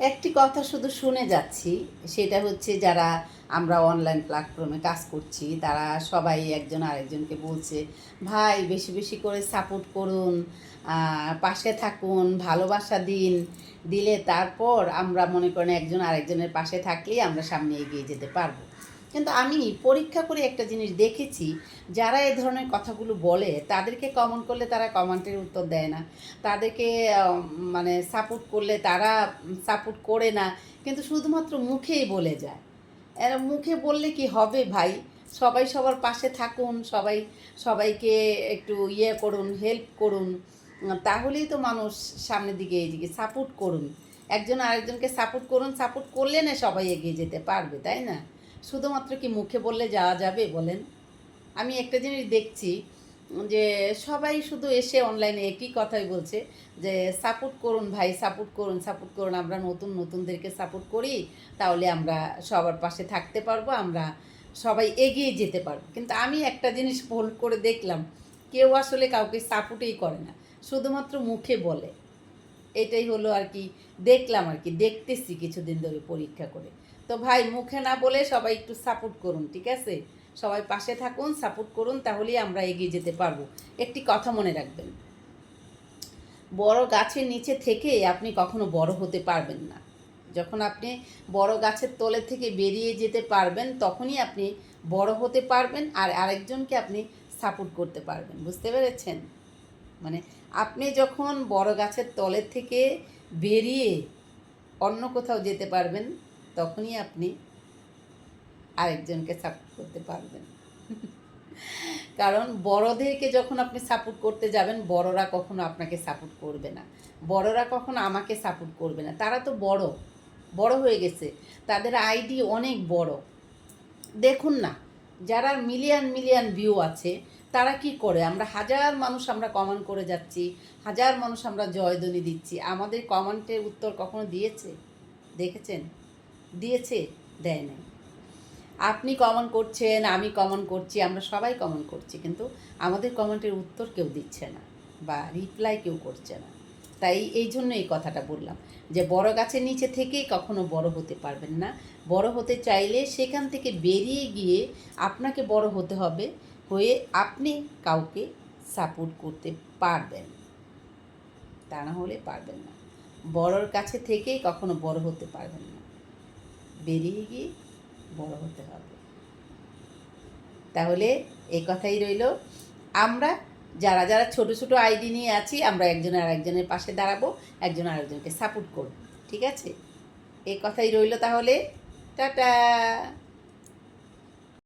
একটি কথা শুধু শুনে যাচ্ছি, সেটা হচ্ছে যারা আমরা অনলাইন প্ল্যাটফর্মে কাজ করছি, তারা সবাই একজন আরেকজনকে বলছে, ভাই, বেশি বেশি করে সাপোর্ট করুন পাশে থাকুন, ভালোবাসা দিন। দিলে তারপর আমরা মনে করেন একজন আরেকজনের পাশে থাকলেই আমরা সামনে এগিয়ে যেতে পারব। কিন্তু আমি পরীক্ষা করে একটা জিনিস দেখেছি, যারা এ ধরনের কথাগুলো বলে, তাদেরকে কমেন্ট করলে তারা কমেন্টের উত্তর দেয় না। তাদেরকে মানে সাপোর্ট করলে তারা সাপোর্ট করে না। কিন্তু শুধুমাত্র মুখেই বলে যায়। এরা মুখে বললে কি হবে ভাই? সবাই সবার পাশে থাকুন, সবাই, সবাইকে একটু ইয়ে করুন হেল্প করুন। তাহলেই তো মানুষ সামনের দিকে এদিকে সাপোর্ট করুন। একজন আরেকজনকে সাপোর্ট করুন সাপোর্ট করলে না সবাই এগিয়ে যেতে পারবে, তাই না? শুধুমাত্র কি মুখে বললে যাওয়া যাবে বলেন? আমি একটা জিনিস দেখছি যে সবাই শুধু এসে অনলাইনে একই কথাই বলছে যে সাপোর্ট করুন ভাই সাপোর্ট করুন সাপোর্ট করুন, আমরা নতুন, নতুনদেরকে সাপোর্ট করি, তাহলে আমরা সবার পাশে থাকতে পারব, আমরা সবাই এগিয়ে যেতে পারব। কিন্তু আমি একটা জিনিস ভুল করে দেখলাম, কেউ আসলে কাউকে সাপোর্টই করে না, শুধুমাত্র মুখে বলে। এটাই হলো আর কি, দেখলাম আর কি, দেখতেছি কিছুদিন ধরে পরীক্ষা করে। তো ভাই, মুখে না বলে সবাই একটু সাপোর্ট করুন, ঠিক আছে? সবাই পাশে থাকুন সাপোর্ট করুন, তাহলেই আমরা এগিয়ে যেতে পারব। একটি কথা মনে রাখবেন, বড় গাছের নিচে থেকে আপনি কখনো বড় হতে পারবেন না। যখন আপনি বড় গাছের তলে থেকে বেরিয়ে যেতে পারবেন, তখনই আপনি বড় হতে পারবেন আর আরেকজনকে আপনি সাপোর্ট করতে পারবেন। বুঝতে পেরেছেন? মানে আপনি যখন বড় গাছের তলের থেকে বেরিয়ে অন্য কোথাও যেতে পারবেন তখনই আপনি আরেকজনকে সাপোর্ট করতে পারবেন। কারণ বড়দেরকে যখন আপনি সাপোর্ট করতে যাবেন, বড়রা কখনো আপনাকে সাপোর্ট করবে না। বড়রা কখনো আমাকে সাপোর্ট করবে না। তারা তো বড় বড় হয়ে গেছে। তাদের আইডি অনেক বড়। দেখুন না, যারা মিলিয়ন মিলিয়ন ভিউ আছে, তারা কি করে? আমরা হাজার মানুষ আমরা কমেন্ট করে যাচ্ছি, হাজার মানুষ আমরা জয়ধ্বনি দিচ্ছি। আমাদের কমেন্টের উত্তর কখনো দিয়েছে? দেখেছেন? দিয়েছে, দেয় নাই। আপনি কমেন্ট করছেন, আমি কমেন্ট করছি, আমরা সবাই কমন করছি, কিন্তু আমাদের কমেন্টের উত্তর কেউ দিচ্ছে না বা রিপ্লাই কেউ করছে না। তাই এই জন্য এই কথাটা বললাম, যে বড় গাছের নিচে থেকেই কখনো বড় হতে পারবেন না। বড় হতে চাইলে সেখান থেকে বেরিয়ে গিয়ে আপনাকে বড় হতে হবে, হয়ে আপনি কাউকে সাপোর্ট করতে পারবেন। তা না হলে পারবেন না। বড়র কাছে থেকেই কখনো বড় হতে পারবেন না। বেরিয়ে গিয়ে বড় হতে হবে। তাহলে এই কথাই রইল। আমরা যারা যারা ছোট ছোট আইডি নিয়ে আছি, আমরা একজন আর একজনের পাশে দাঁড়াবো, একজন আর একজনকে সাপোর্ট করব, ঠিক আছে? এই কথাই রইল তাহলে। টাটা!